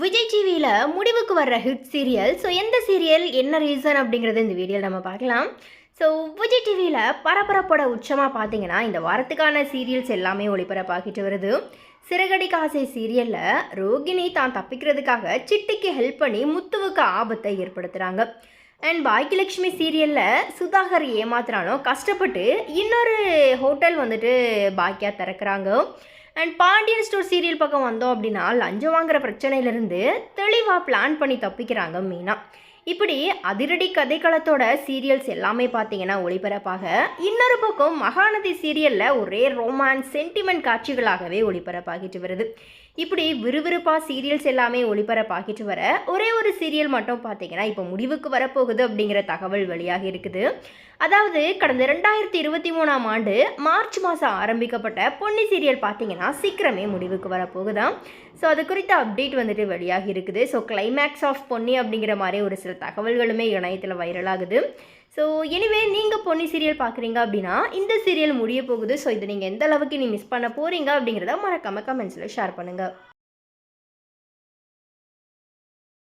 விஜய் டிவியில் முடிவுக்கு வர்ற ஹிட் சீரியல் ஸோ எந்த சீரியல் என்ன ரீசன் அப்படிங்கிறது இந்த வீடியோவில் நம்ம பார்க்கலாம். ஸோ விஜய் டிவியில் பரபரப்போட உச்சமாக பார்த்தீங்கன்னா இந்த வாரத்துக்கான சீரியல்ஸ் எல்லாமே ஒளிபரப்பாகிட்டு வருது. சிறகடி காசை சீரியலில் ரோகிணி தான் தப்பிக்கிறதுக்காக சிட்டிக்கு ஹெல்ப் பண்ணி முத்துவுக்கு ஆபத்தை ஏற்படுத்துகிறாங்க அண்ட் பாக்கியலட்சுமி சீரியலில் சுதாகர் ஏமாத்துறானோ கஷ்டப்பட்டு இன்னொரு ஹோட்டல் வந்துட்டு பாக்கியா திறக்கிறாங்க. அண்ட் பாண்டியன் ஸ்டோர் சீரியல் பக்கம் வந்தோம் அப்படின்னா லஞ்சம் வாங்குற பிரச்சனையிலேருந்து தெளிவாக பிளான் பண்ணி தப்பிக்கிறாங்க மீனா. இப்படி அதிரடி கதைக்களத்தோட சீரியல்ஸ் எல்லாமே பார்த்தீங்கன்னா ஒளிபரப்பாக இன்னொரு பக்கம் மகாநதி சீரியலில் ஒரே ரோமான்ஸ் சென்டிமெண்ட் காட்சிகளாகவே ஒளிபரப்பாகிட்டு வருது. இப்படி விறுவிறுப்பாக சீரியல்ஸ் எல்லாமே ஒளிபரப்பாகிட்டு வர ஒரே ஒரு சீரியல் மட்டும் பார்த்தீங்கன்னா இப்போ முடிவுக்கு வரப்போகுது அப்படிங்கிற தகவல் வெளியாக இருக்குது. அதாவது கடந்த ரெண்டாயிரத்தி இருபத்தி மூணாம் ஆண்டு மார்ச் மாதம் ஆரம்பிக்கப்பட்ட பொன்னி சீரியல் பார்த்தீங்கன்னா சீக்கிரமே முடிவுக்கு வரப்போகுதான் ஸோ அது குறித்த அப்டேட் வந்துட்டு வெளியாகி இருக்குது. ஸோ கிளைமேக்ஸ் ஆஃப் பொன்னி அப்படிங்கிற மாதிரி ஒரு சில தகவல்களுமே இணையத்தில் வைரலாகுது ஸோ எனிவே நீங்கள் பொன்னி சீரியல் பார்க்குறீங்க அப்படின்னா இந்த சீரியல் முடிய போகுது. ஸோ இதை நீங்கள் எந்த அளவுக்கு நீ மிஸ் பண்ண போகிறீங்க அப்படிங்கிறத மறக்காமல் கமெண்ட்ஸில் ஷேர் பண்ணுங்கள்